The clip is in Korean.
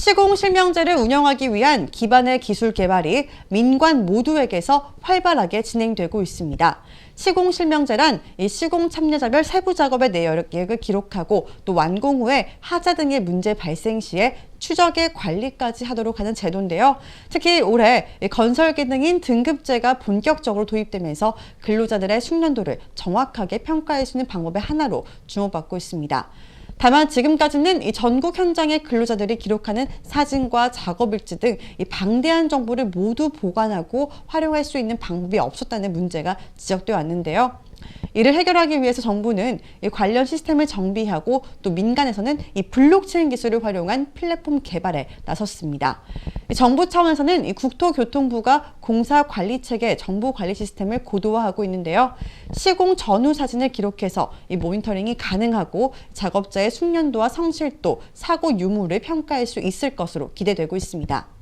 시공 실명제를 운영하기 위한 기반의 기술 개발이 민관 모두에게서 활발하게 진행되고 있습니다. 시공 실명제란 이 시공 참여자별 세부 작업의 내역을 기록하고 또 완공 후에 하자 등의 문제 발생 시에 추적의 관리까지 하도록 하는 제도인데요. 특히 올해 이 건설 기능인 등급제가 본격적으로 도입되면서 근로자들의 숙련도를 정확하게 평가할 수 있는 방법의 하나로 주목받고 있습니다. 다만 지금까지는 이 전국 현장의 근로자들이 기록하는 사진과 작업 일지 등 이 방대한 정보를 모두 보관하고 활용할 수 있는 방법이 없었다는 문제가 지적되어 왔는데요. 이를 해결하기 위해서 정부는 이 관련 시스템을 정비하고 또 민간에서는 이 블록체인 기술을 활용한 플랫폼 개발에 나섰습니다. 이 정부 차원에서는 이 국토교통부가 공사 관리 체계 정보 관리 시스템을 고도화하고 있는데요. 시공 전후 사진을 기록해서 이 모니터링이 가능하고 작업자의 숙련도와 성실도, 사고 유무를 평가할 수 있을 것으로 기대되고 있습니다.